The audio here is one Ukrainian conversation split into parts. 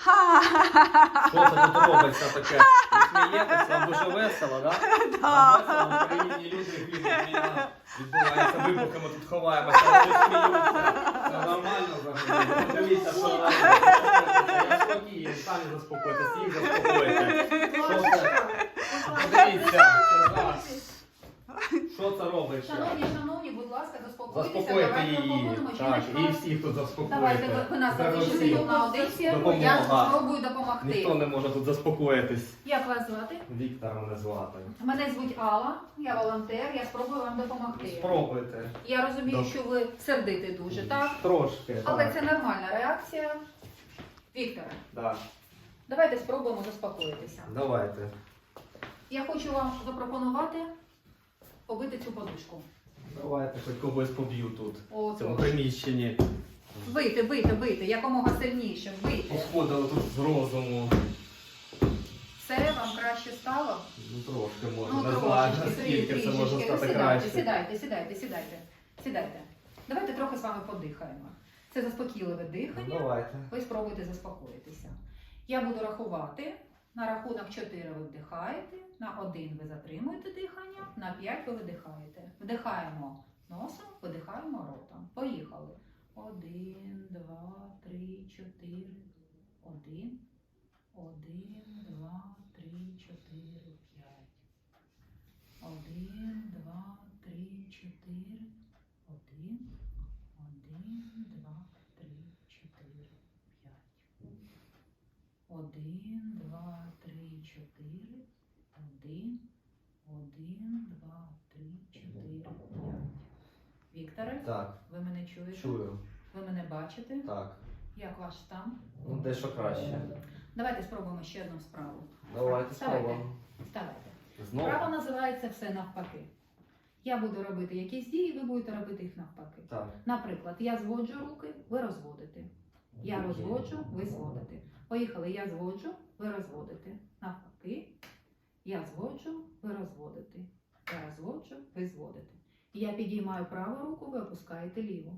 Що це тут робиться таке? Ви смієтеся, дуже весело, да? Вам весело, в Україні люди війна відбувається, вибухами тут ховаємося, вони сміються. Це нормально взагалі. Подивіться, що робиться. Я спокійний, самі заспокойтесь, їх заспокойте. Що це? Подивіться. Що це робиться? Шановні, шановні, будь Давайте її. Так, і всіх тут Давайте ви, ви нас тут на. Допомога. Я спробую допомогти. Ніхто не може тут заспокоїтись. Як вас звати? Віктор мене звати. Мене звуть Алла, я волонтер, я спробую вам допомогти. Спробуйте. Я розумію, Добре. що ви сердите дуже, так? Трошки. Але так. це нормальна реакція. Вікторе, Да. давайте спробуємо заспокоїтися. Давайте. Я хочу вам запропонувати побити цю подушку. Давайте, хоч когось поб'ю тут. О, В цьому приміщенні. Бийте, бийте, бийте, якомога сильніше, бийте. Посходили тут з розуму. Все вам краще стало? Ну трошки може. Ну, не знаю, наскільки це може трішечки. стати сідайте, краще. сідайте, сідайте, сідайте, сідайте. Давайте трохи з вами подихаємо. Це заспокійливе Ну, дихання. Давайте. Ви спробуйте заспокоїтися. Я буду рахувати. На рахунок 4 ви вдихаєте, на 1 ви затримуєте дихання, на 5 ви видихаєте. Вдихаємо носом, видихаємо ротом. Поїхали. 1, 2, 3, 4. 1, 1, 2, 3, 4, 5. 1, 2, 3, 4. 1, 1, 2, 3, 4, 5. Один, два, три, чотири. Один, один, два, три, чотири, п'ять. Вікторе, Так, ви мене чуєте? чую. Ви мене бачите? Так. Як ваш стан? Ну, дещо краще. Давайте спробуємо ще одну справу. Давайте Вставайте. спробуємо. Вставайте. Знову. Справа називається все навпаки. Я буду робити якісь дії, ви будете робити їх навпаки. Так. Наприклад, я зводжу руки, ви розводите. Я розводжу, ви зводите. Поїхали, я зводжу, ви розводите. Навпаки. Я зводжу, ви розводите. Я розводжу, ви зводите. Я підіймаю праву руку, ви опускаєте ліву.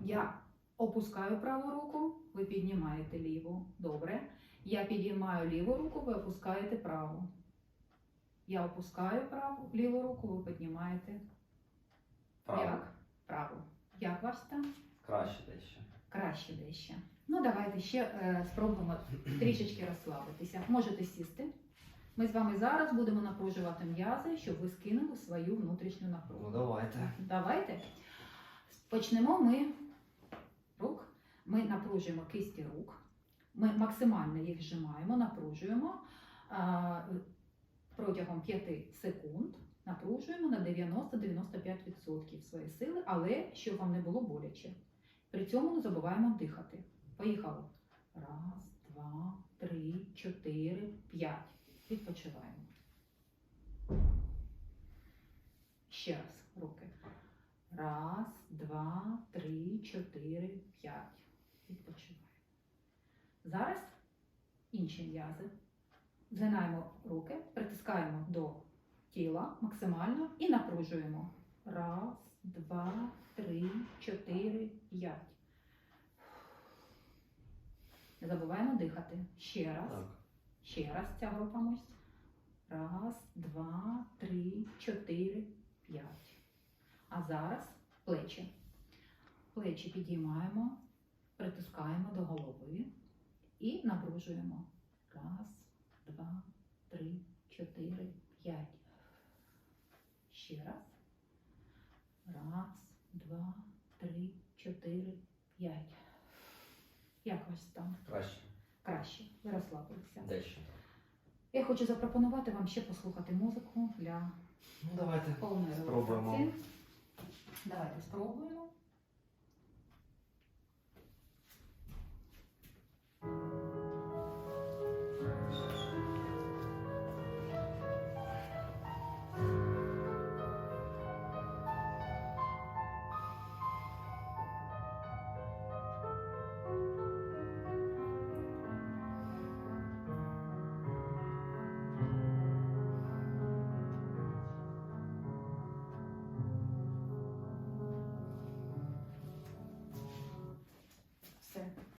Я опускаю праву руку, ви піднімаєте ліву. Добре. Я підіймаю ліву руку, ви опускаєте праву. Я опускаю праву, ліву руку, ви піднімаєте. Право. Як? Праву. Як ваш стан? Краще дещо. Краще дещо. Ну, давайте ще е, спробуємо трішечки розслабитися. Можете сісти. Ми з вами зараз будемо напружувати м'язи, щоб ви скинули свою внутрішню Ну напругу. давайте. Давайте. Почнемо ми рук. Ми напружуємо кисті рук. Ми максимально їх зжимаємо, напружуємо а, протягом 5 секунд. Напружуємо на 90-95% свої сили, але щоб вам не було боляче. При цьому не забуваємо дихати. Поїхали. Раз, два, три, чотири, п'ять. Відпочиваємо. Ще раз руки. Раз, два, три, чотири, п'ять. Відпочиваємо. Зараз інші м'язи. Згинаємо руки, притискаємо до тіла максимально і напружуємо. Раз, два, три, чотири, п'ять. Не забуваємо дихати. Ще раз. Так. Ще раз ця група мишць. Раз, два, три, чотири, п'ять. А зараз плечі. Плечі підіймаємо, притискаємо до голови і напружуємо. Раз, два, три, чотири, п'ять. Ще раз. Раз, два, три, чотири, п'ять. Як там. стан? Краще. Краще. Ви розслабилися. Дещо. Я хочу запропонувати вам ще послухати музику для Ну давайте. повної Спробуємо. релаксації. Давайте спробуємо.